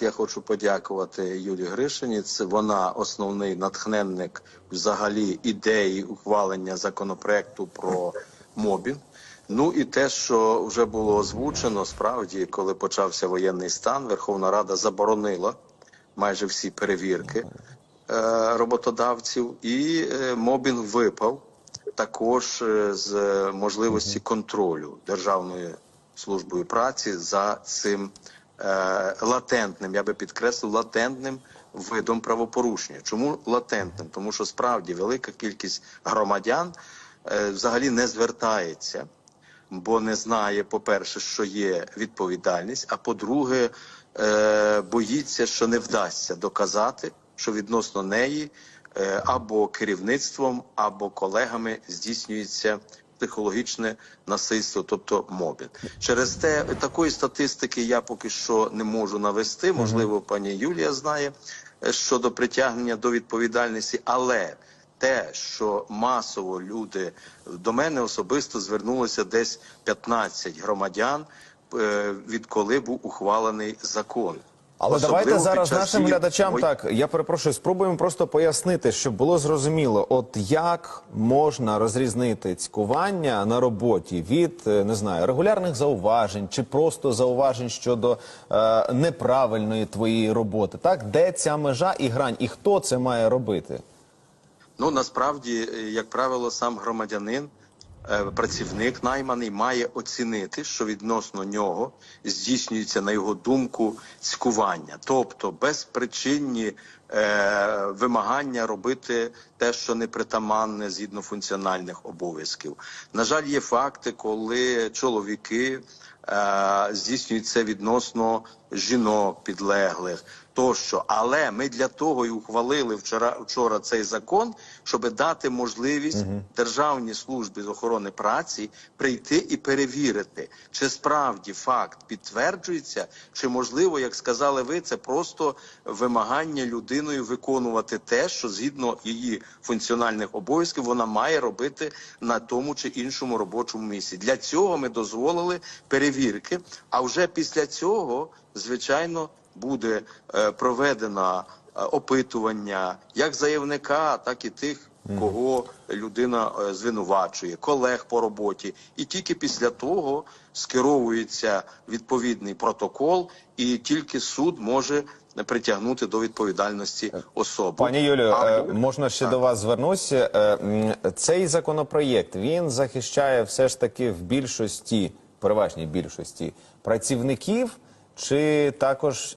Я хочу подякувати Юлії Гришині. Це вона основний натхненник взагалі ідеї ухвалення законопроекту про мобінг. Ну і те, що вже було озвучено, справді, коли почався воєнний стан, Верховна Рада заборонила майже всі перевірки е, роботодавців, і е, мобінг випав також е, з можливості контролю Державною службою праці за цим латентним, я би підкреслив, латентним видом правопорушення. Чому латентним? Тому що справді велика кількість громадян е, взагалі не звертається, бо не знає, по-перше, що є відповідальність, а по-друге, е, боїться, що не вдасться доказати, що відносно неї е, або керівництвом, або колегами здійснюється психологічне насильство, тобто мобінг. Через те такої статистики я поки що не можу навести. Можливо, пані Юлія знає е, щодо притягнення до відповідальності, але те, що масово люди до мене особисто звернулося десь 15 громадян, е, відколи був ухвалений закон. Але Особливо давайте зараз нашим глядачам вой- так. Я перепрошую, спробуємо просто пояснити, щоб було зрозуміло, от як можна розрізнити цькування на роботі від е, не знаю регулярних зауважень чи просто зауважень щодо е, неправильної твоєї роботи. Так, де ця межа і грань, і хто це має робити? Ну насправді, е, як правило, сам громадянин, працівник найманий, має оцінити, що відносно нього здійснюється на його думку цькування, тобто безпричинні е, вимагання робити те, що непритаманне згідно функціональних обов'язків. На жаль, є факти, коли чоловіки е, здійснюють це відносно жінок підлеглих тощо. Але ми для того і ухвалили вчора вчора цей закон, щоб дати можливість державній службі з охорони праці прийти і перевірити, чи справді факт підтверджується, чи можливо, як сказали ви, це просто вимагання людиною виконувати те, що згідно її функціональних обов'язків вона має робити на тому чи іншому робочому місці. Для цього ми дозволили перевірки. А вже після цього, звичайно, буде е, проведено е, опитування як заявника, так і тих, кого людина е, звинувачує, колег по роботі, і тільки після того скеровується відповідний протокол, і тільки суд може притягнути до відповідальності особу. Пані Юлію, А е, можна ще Так. до вас звернуся. Е, Цей законопроєкт він захищає все ж таки в більшості, переважній більшості працівників, чи також